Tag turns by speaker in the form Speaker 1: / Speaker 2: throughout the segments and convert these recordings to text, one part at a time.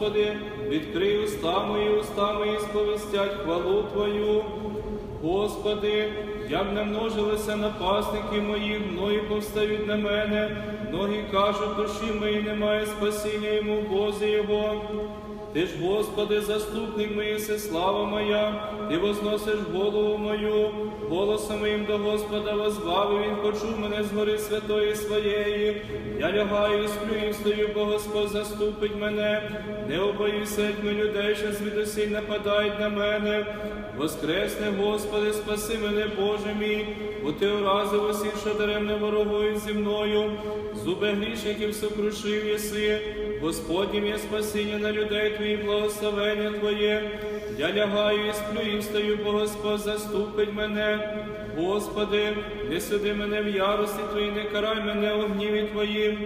Speaker 1: Господи, відкрий уста мої, уста мої сповістять хвалу Твою. Господи, як не множилися напасники мої, мною повстають на мене, ноги кажуть, душі моїй немає спасіння йому Бозі Його. Ти ж, Господи, заступник мій, си слава моя, Ти возносиш голову мою, голосом моїм до Господа возбавив, Він почув мене з гори святої своєї. Я лягаю і сплю, і встаю, бо Господь заступить мене. Не обоюся, ми людей, що звідусіль нападають на мене. Воскресне, Господи, спаси мене, Боже мій, бо Ти уразив усіх, що даремно ворогують зі мною. Зуби грішників сокрушив єси. Господнім є спасіння на людей Твої, благословення Твоє. Я лягаю і сплю, і встаю, бо Господь заступить мене. Господи, не суди мене в ярості Твої, не карай мене у гніві Твоїм,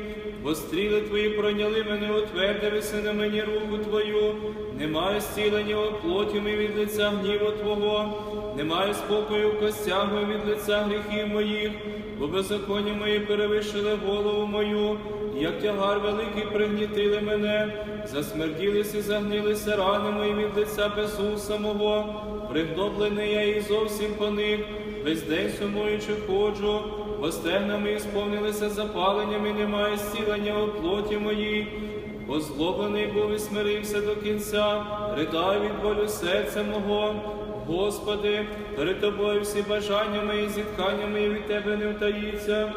Speaker 1: бо стріли Твої пройняли мене, утвердилися на мені руку Твою. Немає зцілення у плоті ми від лиця гніву Твого, немає спокою в костях ми від лиця гріхів моїх, бо беззаконня мої перевищили голову мою, і як тягар великий пригнітили мене, засмерділися і загнилися рани мої від лиця безуса мого, пригноблений я і зовсім поник, весь день сумуючи ходжу, бо сповнилися запаленнями, немає зцілення у плоті моїй. Озлоблений був і смирився до кінця, ридаю від болю серця мого. Господи, перед тобою всі бажання мої, зіткання мої від тебе не втаїться.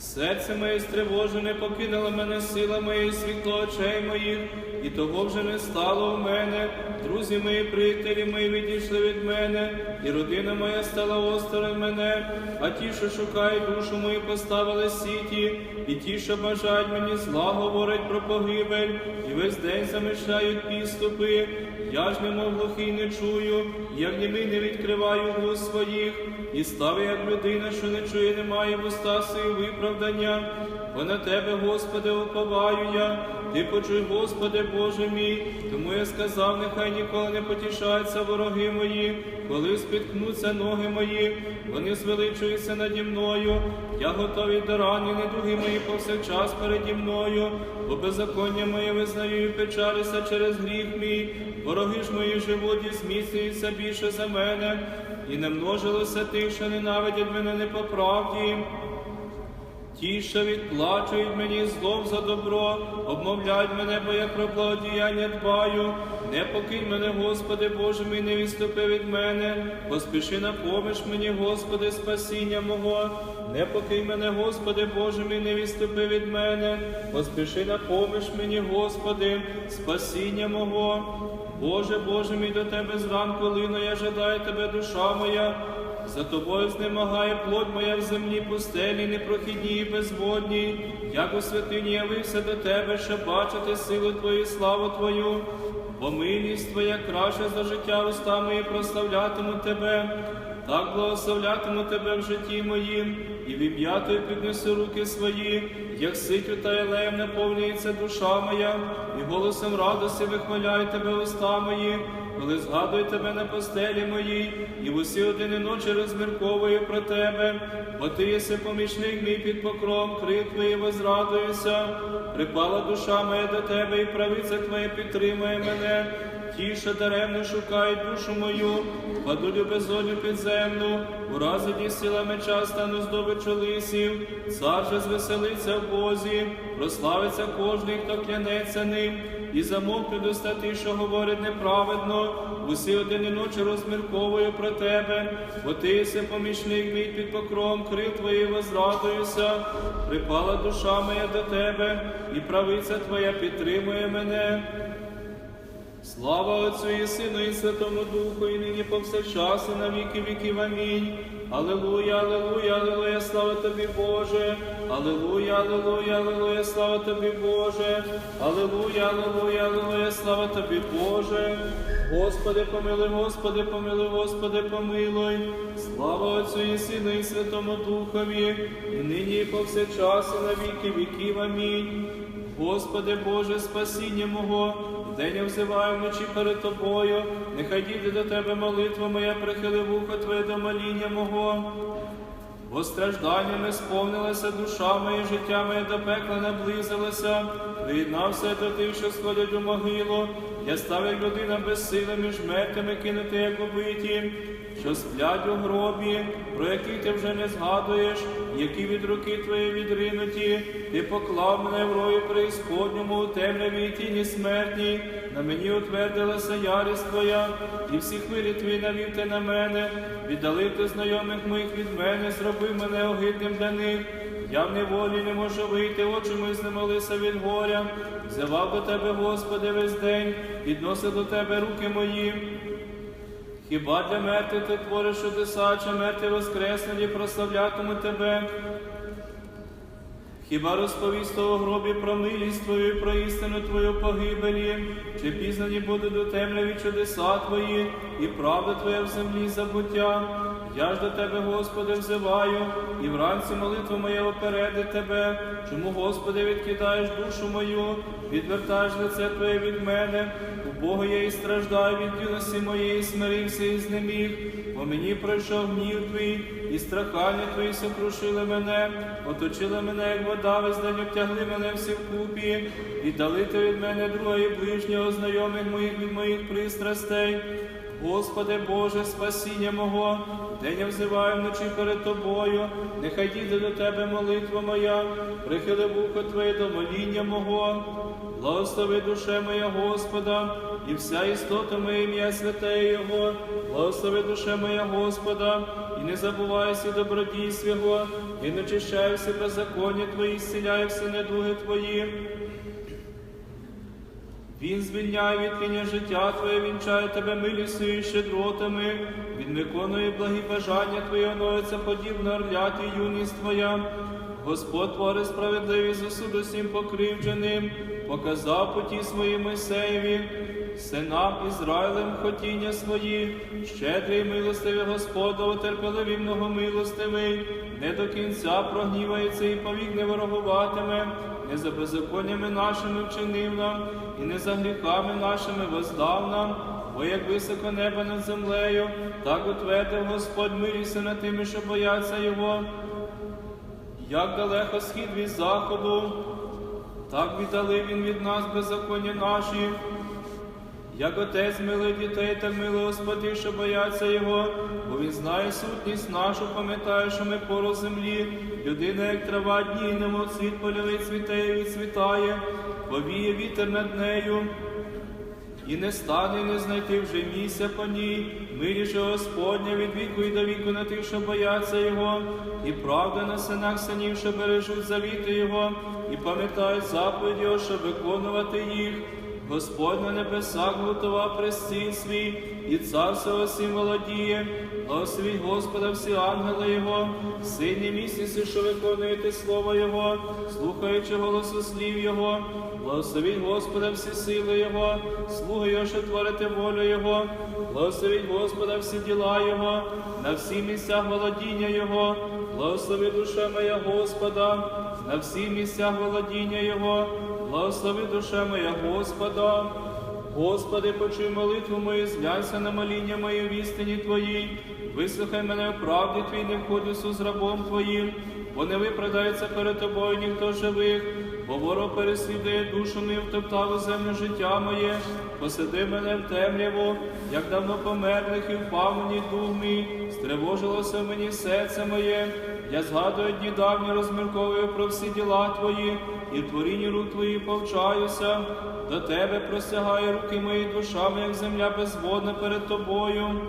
Speaker 1: Серце моє стривожене покинуло мене сила моя і світло очей моїх, і того вже не стало в мене. Друзі мої, приятелі мої відійшли від мене, і родина моя стала осторонь мене, а ті, що шукають душу мою, поставили сіті, і ті, що бажають мені зла, говорять про погибель, і весь день замишляють підступи. Я ж немов глухий не чую, як німий не відкриваю вуст своїх, і став як людина, що не чує, не має в свої виправдання. Бо на тебе, Господи, уповаю я, ти почуй, Господи, Боже мій, тому я сказав, нехай ніколи не потішаються вороги мої, коли спіткнуться ноги мої, вони звеличуються наді мною, я готовий до рани, недуги мої повсякчас переді мною, бо беззаконня моє визнаю і печалися через гріх мій, вороги ж мої живуть і зміцнюються більше за мене, і не множилося тих, що ненавидять мене не по правді. Ті, що відплачують мені злом за добро, обмовляють мене, бо я про благодіяння дбаю. Не покинь мене, Господи, Боже мій, не відступи від мене, поспіши на мені, Господи, спасіння мого. Не покинь мене, Господи, Боже мій, не відступи від мене, поспіши на поміж мені, Господи, спасіння мого. Боже, Боже мій, до Тебе зранку лину, я жадаю Тебе, душа моя. За тобою знемагає плоть моя в землі пустелі, непрохідній і безводній, як у святині явився до тебе, щоб бачити силу Твою, і славу Твою, бо милість Твоя краще за життя уста мої прославлятиму Тебе, так благословлятиму Тебе в житті моїм, і в ім'я Твоє піднесу руки свої, як ситю та елеєм наповнюється душа моя, і голосом радості вихваляю Тебе уста мої коли згадую тебе на постелі моїй, і в усі години ночі розмірковую про тебе, бо ти єси помічник мій під покром, крик твої возрадуюся, припала душа моя до тебе, і правиця твоя підтримує мене. Ті, що даремно шукають душу мою, падуть у безодню підземну, уразить сила меча стану здобичу лисів, цар же звеселиться в Бозі, прославиться кожний, хто клянеться ним, і замовкнуть уста ті, що говорять неправедно, усі одини ночі розмірковую про тебе, бо ти єси помічник мій під покром, крил твої возрадуюся, припала душа моя до тебе, і правиця твоя підтримує мене. Слава Отцю і Сину, і Святому Духу, і нині повсякчас, і на віки віків. Амінь. Аллилуйя, аллилуйя, аллилуйя, слава тобі, Боже. Аллилуйя, аллилуйя, аллилуйя, слава тобі, Боже. Аллилуйя, аллилуйя, аллилуйя, слава тобі, Боже. Господи, помилуй, Господи, помилуй, Господи, помилуй. Слава Отцю і Сину, і Святому Духові, і нині, і повсякчас, і на віки віків. Амінь. Господи Боже, спасіння мого, день я взиваю вночі перед Тобою, нехай дійде до Тебе молитва моя, прихили вухо Твоє до моління мого. Бо стражданнями сповнилася душа моя, життя моє до пекла наблизилося. Приєднався до тих, що сходять у могилу. Я став як людина без сили між мертвими кинути, як убиті, що сплять у гробі, про яких ти вже не згадуєш, які від руки твої відринуті. Ти поклав мене в рою преісподньому у темряві і тіні смертній. На мені утвердилася ярість твоя, і всі хвилі твої навів ти на мене. Віддалив ти знайомих моїх від мене, зробив мене огидним для. Я в неволі не можу вийти, очі мої знемолися від горя. Взивав до тебе, Господи, весь день, підносив до тебе руки мої. Хіба для мертвих ти твориш чудеса, чи мертві воскреснені, прославлятиму тебе? Хіба розповість того гробі про милість Твою, і про істину Твою погибелі, чи пізнані будуть до темряві чудеса Твої, і правда Твоя в землі забуття? Я ж до Тебе, Господи, взиваю, і вранці молитва моя опередить Тебе. Чому, Господи, відкидаєш душу мою, відвертаєш лице Твоє від мене? У Бога я і страждаю від юності моєї, смирився і знеміг. Бо мені пройшов гнів твій, і страхання твої сокрушили мене, оточили мене, як вода, весь день обтягли мене всі вкупі, і дали ти від мене друга і ближнього, знайомих моїх від моїх пристрастей. Господи Боже, спасіння мого, день я взиваю вночі перед Тобою, нехай дійде до Тебе молитва моя, прихили вухо Твоє до моління мого, благослови душе моя Господа, і вся істота моя ім'я святе Його, благослови душе моя Господа, і не забувай всі добродійств Його, і не чищай всі беззаконня Твої, зціляй всі недуги Твої. Він звільняє від тіння життя Твоє, вінчає тебе милістю і щедротами, він виконує благі бажання Твої, оновиться подібно орляти юність Твоя. Господь творить справедливість засуду всім покривдженим, показав путі свої Мойсеєві, синам Ізраїлем хотіння свої, щедрий, милостивий Господа, терпеливий, многомилостивий, не до кінця прогнівається і повік не ворогуватиме, не за беззаконнями нашими вчинив нам, і не за гріхами нашими воздав нам, бо як високо небо над землею, так утвердив Господь миріся над тими, що бояться Його. Як далеко схід від заходу, так віддалив він від нас беззаконня наші. Як отець милий дітей, так милий Господь що бояться Його, бо Він знає сутність нашу, пам'ятає, що ми пору землі, людина, як трава дні, немов цвіт польовий цвіте і відцвітає, повіє вітер над нею. І не стане, не знайти вже місця по ній, миліше Господня від віку і до віку на тих, що бояться Його, і правда на синах синів, що бережуть завіти Його, і пам'ятають заповіді щоб виконувати їх. Господь на небесах готував престій свій, і царство всім володіє. Благословіть Господа всі ангели Його, сильні місяці, що виконуєте слово Його, слухаючи голосу слів Його. Благословіть Господа всі сили Його, слуги Його, що творите волю Його, благословіть Господа всі діла Його, на всі місцях володіння Його, благослови душа моя Господа, на всі місцях володіння Його, благослови душа моя Господа. Господи, почуй молитву мою, зляйся на моління моє в істині Твоїй, вислухай мене в правді Твій, не входи з рабом Твоїм, бо не виправдається перед тобою ніхто живих, бо ворог переслідує душу мою, втоптав землю життя моє, посади мене в темряву, як давно померлих, і впав мені дух мій, стривожилося мені серце моє. Я згадую дні давні, розмірковую про всі діла Твої, і в творінні рук Твої повчаюся. До Тебе простягає руки мої душами, як земля безводна перед Тобою.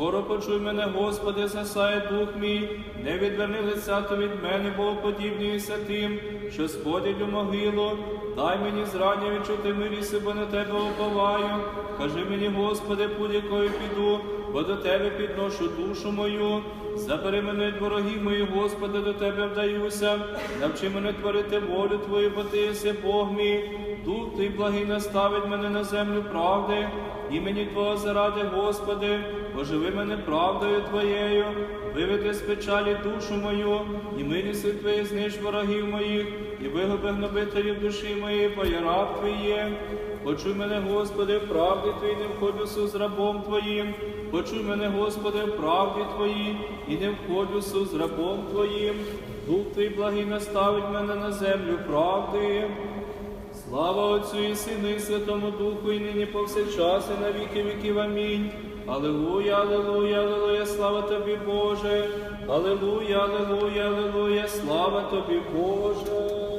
Speaker 1: Скоро почуй мене, Господи, засає дух мій, не відверни лиця то від мене, бо подібнююся тим, що сходять у могилу. Дай мені зрання відчути милість, бо на тебе уповаю. Кажи мені, Господи, будь якою піду, бо до Тебе підношу душу мою. Забери мене від ворогів моїх, Господи, до Тебе вдаюся. Навчи мене творити волю Твою, бо Ти єси Бог мій. Дух Твій благий наставить мене на землю правди, імені Твого заради, Господи, оживи мене правдою Твоєю, виведи з печалі душу мою, і милістю Твої зниж ворогів моїх, і вигуби гнобителів душі моєї, бо я раб Твій є. Почуй мене, Господи, в правді Твій не входжу з рабом Твоїм, Почуй мене, Господи, в правді Твоїй, і не входь у суд з рабом Твоїм. Дух Твій благий наставить мене на землю правди. Слава Отцю і Сину, і Святому Духу, і нині повсякчас, і на віки віків. Амінь. Аллилуйя, аллилуйя, аллилуйя, слава тобі, Боже. Аллилуйя, аллилуйя, аллилуйя, слава тобі, Боже.